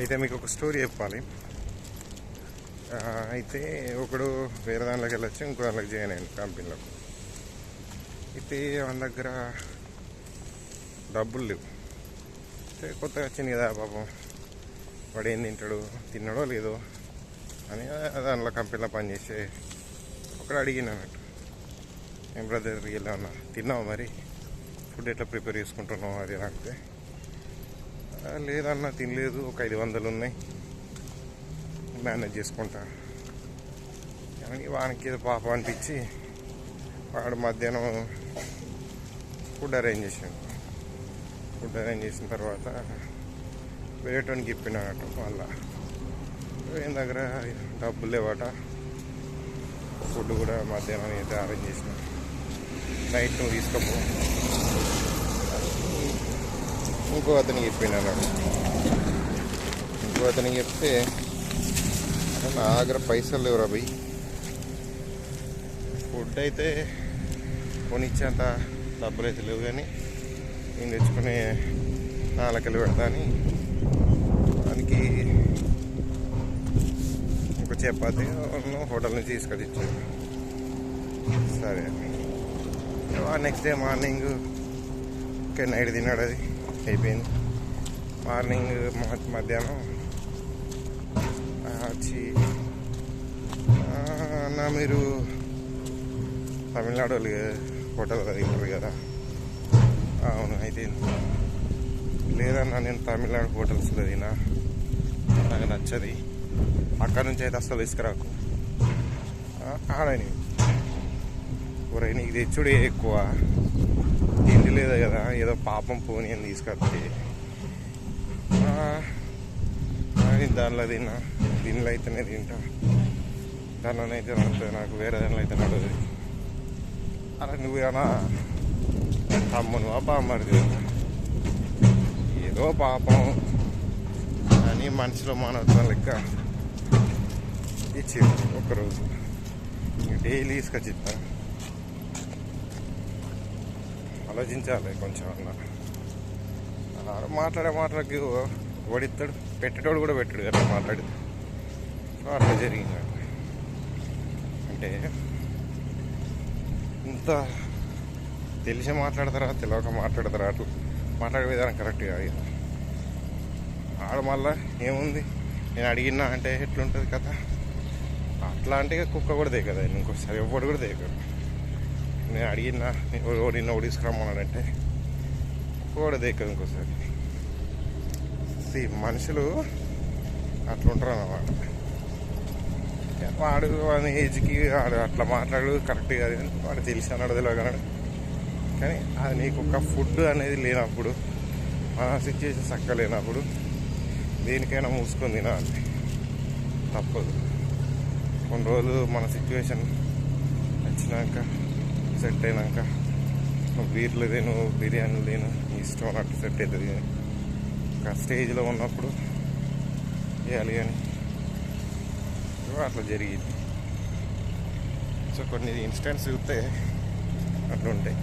అయితే మీకు ఒక స్టోరీ చెప్పాలి. అయితే ఒకడు వేరే దానిలోకి వెళ్ళొచ్చు ఇంకో దానిలోకి జాయిన్ అయ్యాను కంపెనీలో. అయితే మన దగ్గర డబ్బులు లేవు. అయితే కొత్తగా వచ్చింది కదా పాపం. వాడు ఏం తింటాడు? తిన్నాడో లేదో అని దాంట్లో కంపెనీలో పనిచేసే ఒకడు అడిగిన అన్నట్టు. ఏం బ్రదర్ ఇలా ఉన్నా తిన్నావు మరి? ఫుడ్ ఎట్లా ప్రిపేర్ చేసుకుంటున్నావు? అది అంటే లేదన్నా తినలేదు. ఒక ఐదు వందలు ఉన్నాయి. మేనేజ్ చేసుకుంటా. కానీ వానికి ఏదో పాప అనిపించి వాడు మధ్యాహ్నం ఫుడ్ అరేంజ్ చేసాడు ఫుడ్ అరేంజ్ చేసిన తర్వాత వేరేటోనికి ఇప్పినాడట మళ్ళా ఏం దగ్గర డబ్బులు లేవట. ఫుడ్ కూడా మధ్యాహ్నం అయితే అరేంజ్ చేసిన. నైట్ నువ్వు తీసుకోపో. ఇంకో అతనికి చెప్పినాడు. ఇంకో అతనికి చెప్తే నా దగ్గర పైసలు లేవురా భయ్. ఫుడ్ అయితే కొనిచ్చేంత డబ్బులు అయితే లేవు కానీ నేను తెచ్చుకునే నాలుకలు పెడతా అని దానికి ఒక చపాతి హోటల్ నుంచి తీసుకొని ఇచ్చాను సరే. Next day morning okay night తిన్నాడు అది. అయిపోయింది. మార్నింగ్ మధ్యాహ్నం వచ్చి అన్న మీరు తమిళనాడు వాళ్ళు హోటల్ తింటారు కదా. అవును అయితే లేదన్నా నేను తమిళనాడు హోటల్స్లో తినా నాకు నచ్చది. అక్కడ నుంచి అయితే అసలు తీసుకురాకు. ఆడని ఒరే నీకు తెచ్చుడే ఎక్కువ. తెలియదు లేదు కదా ఏదో పాపం పోని అని తీసుకొస్తే దానిలో తిన్నా దీనిలో అయితేనే తింటా. దానిలో అయితే నడుతుంది నాకు వేరే దానిలో అయితే నడవదు. అరే ఏమన్నా తమ్మును మరిది ఏదో పాపం. అని మనిషిలో మానవత్వం లెక్క. ఇచ్చి ఒకరోజు డైలీ తీసుకొచ్చి ఆలోచించాలి కొంచెం అన్న అలా మాట్లాడే మాటలకి ఓడిస్తాడు పెట్టేటోడు కూడా పెట్టాడు కదా మాట్లాడి. సో అట్లా జరిగింది అంటే ఇంత తెలిసి మాట్లాడతారా తెలియక మాట్లాడతారా అట్లా మాట్లాడే విధానం కరెక్ట్ కాదు ఆడ మళ్ళా ఏముంది? నేను అడిగినా అంటే ఎట్లుంటుంది కదా అట్లా అంటే ఇక కుక్క కూడా దిగదు ఇంకోసారి ఎవ్వడు కూడా దిగదు నేను అడిగినా నిన్న ఒకటి తీసుకురమ్మన్నాడంటే కూడా దిగదు ఇంకోసారి. మనుషులు అట్లుంటారు అన్నమాట. వాడు వాడి ఏజ్కి వాడు అట్లా మాట్లాడు కరెక్ట్ కాదు కానీ వాడు తెలిసి అన్నాడు తెలియగలడు కానీ అది నీకు ఒక ఫుడ్ అనేది లేనప్పుడు మన సిచ్యువేషన్ చక్క లేనప్పుడు దేనికైనా మూసుకొని తినాలి. తప్పదు. కొన్ని రోజులు మన సిచ్యువేషన్ వచ్చినాక సెట్ అయినాక వీర్లు తిను బిర్యానీలు తిను నీ ఇష్టం అన్నట్టు సెట్ అవుతుంది కానీ ఒక స్టేజ్లో ఉన్నప్పుడు చేయాలి కానీ అట్లా జరిగింది. సో కొన్ని ఇన్స్టెంట్స్ చూస్తే అట్లుంటాయి.